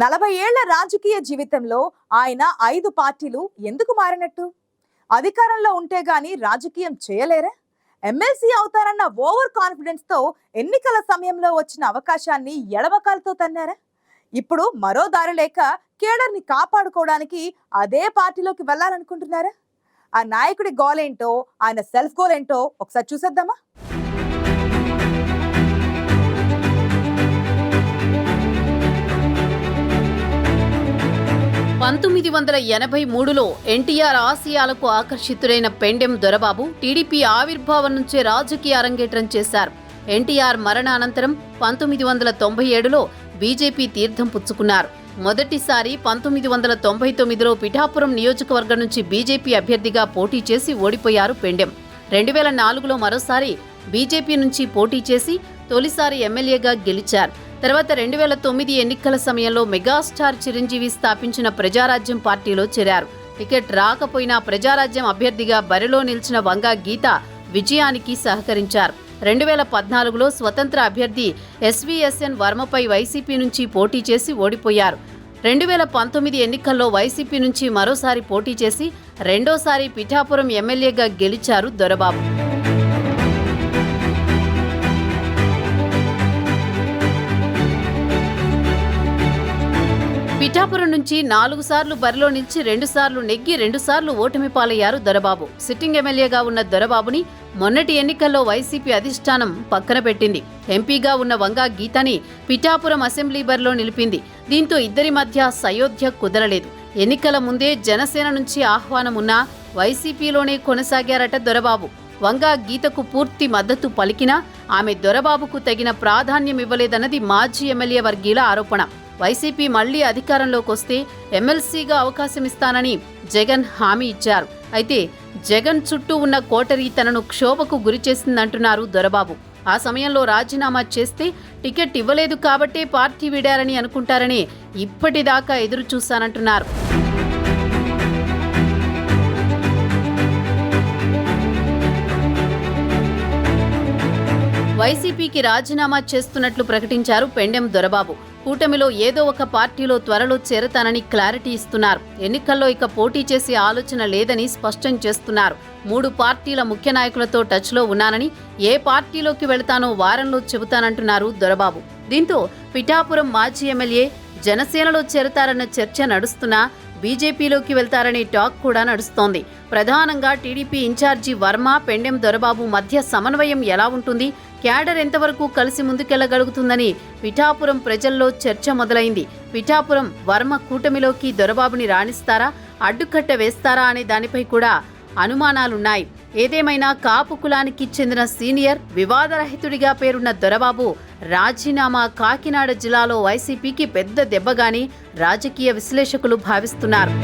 నలభై ఏళ్ళ రాజకీయ జీవితంలో ఆయన ఐదు పార్టీలు ఎందుకు మారినట్టు? అధికారంలో ఉంటే గాని రాజకీయం చేయలేరా? ఎమ్మెల్సీ అవుతారన్న ఓవర్ కాన్ఫిడెన్స్తో ఎన్నికల సమయంలో వచ్చిన అవకాశాన్ని ఎడమకాలతో తన్నారా? ఇప్పుడు మరో దారి లేక కేడర్ని కాపాడుకోవడానికి అదే పార్టీలోకి వెళ్ళాలనుకుంటున్నారా? ఆ నాయకుడి గోల్ ఏంటో ఆయన సెల్ఫ్ గోల్ ఏంటో ఒకసారి చూసేద్దామా? పంతొమ్మిది వందల ఎనభై మూడులో ఎన్టీఆర్ ఆశయాలకు ఆకర్షితుడైన పెండెం దొరబాబు టీడీపీ ఆవిర్భావం నుంచే రాజకీయ అరంగేట్రం చేశారు. ఎన్టీఆర్ మరణానంతరం పంతొమ్మిది వందల తొంభై ఏడులో బీజేపీ తీర్థం పుచ్చుకున్నారు. మొదటిసారి పంతొమ్మిది వందల తొంభై తొమ్మిదిలో పిఠాపురం నియోజకవర్గం నుంచి బీజేపీ అభ్యర్థిగా పోటీ చేసి ఓడిపోయారు పెండెం. రెండు వేల నాలుగులో మరోసారి బీజేపీ నుంచి పోటీ చేసి తొలిసారి ఎమ్మెల్యేగా గెలిచారు. తర్వాత రెండు వేల తొమ్మిది ఎన్నికల సమయంలో మెగాస్టార్ చిరంజీవి స్థాపించిన ప్రజారాజ్యం పార్టీలో చేరారు. టికెట్ రాకపోయినా ప్రజారాజ్యం అభ్యర్థిగా బరిలో నిలిచిన వంగా గీత విజయానికి సహకరించారు. రెండు వేల పద్నాలుగులో స్వతంత్ర అభ్యర్థి ఎస్వీఎస్ఎన్ వర్మపై వైసీపీ నుంచి పోటీ చేసి ఓడిపోయారు. రెండు వేల పంతొమ్మిది ఎన్నికల్లో వైసీపీ నుంచి మరోసారి పోటీ చేసి రెండోసారి పిఠాపురం ఎమ్మెల్యేగా గెలిచారు దొరబాబు. పిఠాపురం నుంచి నాలుగు సార్లు బరిలో నిలిచి రెండు సార్లు నెగ్గి రెండు సార్లు ఓటమి పాలయ్యారు దొరబాబు. సిట్టింగ్ ఎమ్మెల్యేగా ఉన్న దొరబాబుని మొన్నటి ఎన్నికల్లో వైసీపీ అధిష్టానం పక్కన పెట్టింది. ఎంపీగా ఉన్న వంగా గీతని పిఠాపురం అసెంబ్లీ బరిలో నిలిపింది. దీంతో ఇద్దరి మధ్య సయోధ్య కుదరలేదు. ఎన్నికల ముందే జనసేన నుంచి ఆహ్వానం ఉన్నా వైసీపీలోనే కొనసాగారట దొరబాబు. వంగా గీతకు పూర్తి మద్దతు పలికినా ఆమె దొరబాబుకు తగిన ప్రాధాన్యం ఇవ్వలేదన్నది మాజీ ఎమ్మెల్యే వర్గీయుల ఆరోపణ. వైసీపీ మళ్ళీ అధికారంలోకి వస్తే ఎమ్మెల్సీగా అవకాశం ఇస్తానని జగన్ హామీ ఇచ్చారు. అయితే జగన్ చుట్టూ ఉన్న కోటరీ తనను క్షోభకు గురిచేసిందంటున్నారు దొరబాబు. ఆ సమయంలో రాజీనామా చేస్తే టికెట్ ఇవ్వలేదు కాబట్టే పార్టీ వీడారని అనుకుంటారని ఇప్పటిదాకా ఎదురు చూశానంటున్నారు వైసీపీకి రాజీనామా చేస్తున్నట్లు ప్రకటించారు పెండెం దొరబాబు. కూటమిలో ఏదో ఒక పార్టీలో త్వరలో చేరతానని క్లారిటీ ఇస్తున్నారు. ఎన్నికల్లో ఇక పోటీ చేసే ఆలోచన లేదని స్పష్టం చేస్తున్నారు. మూడు పార్టీల ముఖ్య నాయకులతో టచ్లో ఉన్నానని ఏ పార్టీలోకి వెళతానో వారంలో చెబుతానంటున్నారు దొరబాబు. దీంతో పిఠాపురం మాజీ ఎమ్మెల్యే జనసేనలో చేరతారన్న చర్చ నడుస్తున్నా బీజేపీలోకి వెళ్తారనే టాక్ కూడా నడుస్తోంది. ప్రధానంగా టీడీపీ ఇన్ఛార్జి వర్మ పెండెం దొరబాబు మధ్య సమన్వయం ఎలా ఉంటుంది? క్యాడర్ ఎంతవరకు కలిసి ముందుకెళ్ళగలుగుతుందని పిఠాపురం ప్రజల్లో చర్చ మొదలైంది. పిఠాపురం వర్మ కూటమిలోకి దొరబాబుని రాణిస్తారా? అడ్డుకట్ట వేస్తారా అనే దానిపై కూడా అనుమానాలున్నాయి. ఏదేమైనా కాపు కులానికి చెందిన సీనియర్ వివాదరహితుడిగా పేరున్న దొరబాబు రాజీనామా కాకినాడ జిల్లాలో వైసీపీకి పెద్ద దెబ్బగాని రాజకీయ విశ్లేషకులు భావిస్తున్నారు.